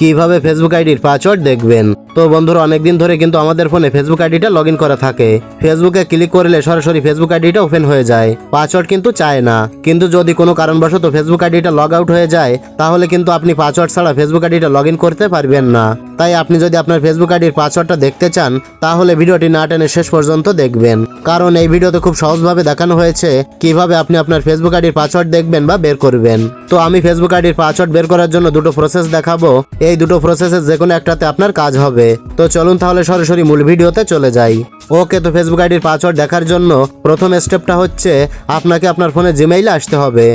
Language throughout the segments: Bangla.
কীভাবে ফেসবুক আইডির পাসওয়ার্ড দেখবেন? তো বন্ধুরা, অনেকদিন ধরে কিন্তু আমাদের ফোনে ফেসবুক আইডিটা লগ করা থাকে। ফেসবুকে ক্লিক করলে সরাসরি ফেসবুক আইডিটা ওপেন হয়ে যায়। পাসওয়ার্ড কিন্তু চায় না। কিন্তু যদি কোনো কারণবশত ফেসবুক আইডিটা লগ আউট হয়ে যায়, তাহলে কিন্তু আপনি পাসওয়ার্ড ছাড়া ফেসবুক আইডিটা লগ করতে পারবেন না। তাই আপনি যদি আপনার ফেসবুক আইডির পাসওয়ার্ডটা দেখতে চান, তাহলে ভিডিওটি না টেনে শেষ পর্যন্ত দেখবেন। কারণ এই ভিডিওতে খুব সহজভাবে দেখানো হয়েছে কীভাবে আপনি আপনার ফেসবুক আইডির পাসওয়ার্ড দেখবেন বা বের করবেন। তো আমি ফেসবুক আইডির পাসওয়ার্ড বের করার জন্য দুটো প্রসেস দেখাবো। এই দুটো প্রসেসের যে কোনো একটাতে আপনার কাজ হবে। তো চলুন তাহলে সরাসরি মূল ভিডিওতে চলে যাই। ওকে, তো ফেসবুক আইডির পাসওয়ার্ড দেখার জন্য প্রথম স্টেপটা হচ্ছে আপনাকে আপনার ফোনে জিমেইলে আসতে হবে।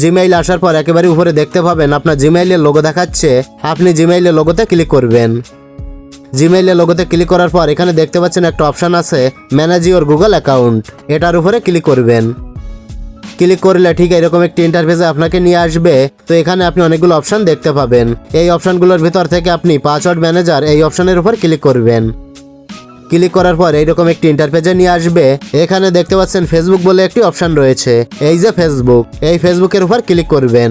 জিমেইল আসার পর একেবারে উপরে দেখতে পাবেন আপনার জিমেইলের লোগো দেখাচ্ছে। আপনি জিমেইলের লোগোতে ক্লিক করবেন। জিমেইলের লোগোতে ক্লিক করার পর এখানে দেখতে পাচ্ছেন একটা অপশান আছে ম্যানেজ ইওর গুগল অ্যাকাউন্ট এটার উপরে ক্লিক করবেন। ক্লিক করলে ঠিক এরকম একটি ইন্টারফেসে আপনাকে নিয়ে আসবে। তো এখানে আপনি অনেকগুলো অপশান দেখতে পাবেন। এই অপশানগুলোর ভিতর থেকে আপনি পাসওয়ার্ড ম্যানেজার এই অপশানের উপর ক্লিক করবেন। ক্লিক করার পর এইরকম একটি ইন্টারপেজে নিয়ে আসবে। এখানে দেখতে পাচ্ছেন ফেসবুক বলে একটি অপশন রয়েছে। এই যে ফেসবুক এই ফেসবুকের উপর ক্লিক করবেন।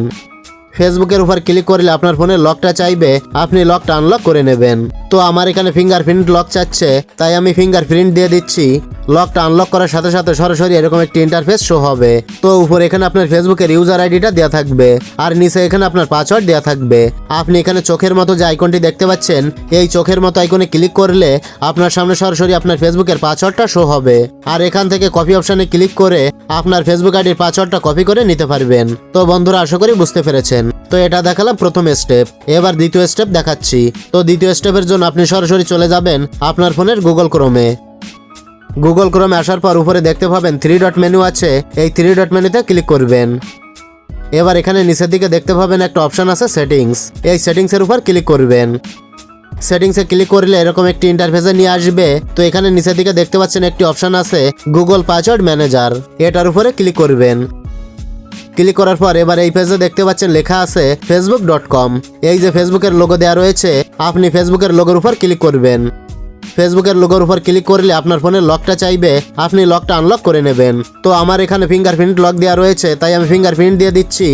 ফেসবুকের উপর ক্লিক করলে আপনার ফোনে লকটা চাইবে। আপনি লকটা আনলক করে নেবেন। তো আমার এখানে ফিঙ্গারপ্রিন্ট লক চাচ্ছে, তাই আমি ফিঙ্গারপ্রিন্ট দিয়ে দিচ্ছি। লকটা আনলক করার সাথে সাথে সরাসরি এরকম একটি ইন্টারফেস শো হবে। তো উপরে এখানে আপনার ফেসবুকের ইউজার আইডিটা দেওয়া থাকবে, আর নিচে এখানে আপনার পাসওয়ার্ড দেওয়া থাকবে। আপনি এখানে চোখের মতো যে আইকনটি দেখতে পাচ্ছেন, এই চোখের মতো আইকনে ক্লিক করলে আপনার সামনে সরাসরি আপনার ফেসবুকের পাসওয়ার্ডটা শো হবে। আর এখান থেকে কপি অপশনে ক্লিক করে আপনার ফেসবুক আইডির পাসওয়ার্ডটা কপি করে নিতে পারবেন। তো বন্ধুরা, আশা করি বুঝতে পেরেছেন। তো এটা দেখালাম প্রথম স্টেপ এবার দ্বিতীয় স্টেপ দেখাচ্ছি। তো দ্বিতীয় স্টেপের জন্য আপনি সরাসরি চলে যাবেন আপনার ফোনের গুগল ক্রোমে গুগল ক্রোমে আসার পর উপরে দেখতে পাবেন থ্রি ডট মেনু আছে। এই থ্রি ডট মেনুতে ক্লিক করবেন। এবার এখানে নিচের দিকে দেখতে পাবেন একটা অপশান আছে সেটিংস এই সেটিংসের উপর ক্লিক করবেন। সেটিংসে ক্লিক করলে এরকম একটি ইন্টারফেসে নিয়ে আসবে। তো এখানে নিচের দিকে দেখতে পাচ্ছেন একটি অপশান আছে গুগল পাসওয়ার্ড ম্যানেজার এটার উপরে ক্লিক করবেন। ক্লিক করার পর এবার এই পেজে দেখতে পাচ্ছেন লেখা আছে ফেসবুক ডট কম এই যে ফেসবুকের লোগো দেওয়া রয়েছে, আপনি ফেসবুকের লোগোর উপর ক্লিক করবেন। ফেসবুকের লোগোর উপর ক্লিক করলে আপনার ফোনের লকটা চাইবে, আপনি লকটা আনলক করে নেবেন। তো আমার এখানে ফিঙ্গারপ্রিন্ট লক দেওয়া রয়েছে, তাই আমি ফিঙ্গারপ্রিন্ট দিয়ে দিচ্ছি।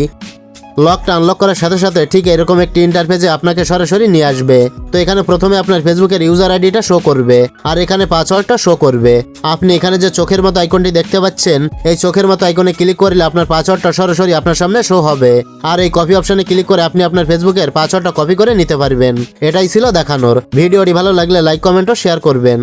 লকটা আনলক করার সাথে সাথে ঠিক এরকম একটি ইন্টারফেসে আপনাকে সরাসরি নিয়ে আসবে। তো এখানে প্রথমে আপনার ফেসবুকের ইউজার আইডিটা শো করবে, আর এখানে পাসওয়ার্ডটা শো করবে। আপনি এখানে যে চোখের মতো আইকনটি দেখতে পাচ্ছেন, এই চোখের মতো আইকনে ক্লিক করলে আপনার পাসওয়ার্ডটা সরাসরি আপনার সামনে শো হবে। আর এই কপি অপশনে ক্লিক করে আপনি আপনার ফেসবুকের পাসওয়ার্ডটা কপি করে নিতে পারবেন। এটাই ছিল দেখানোর। ভিডিওটি ভালো লাগলে লাইক কমেন্ট ও শেয়ার করবেন।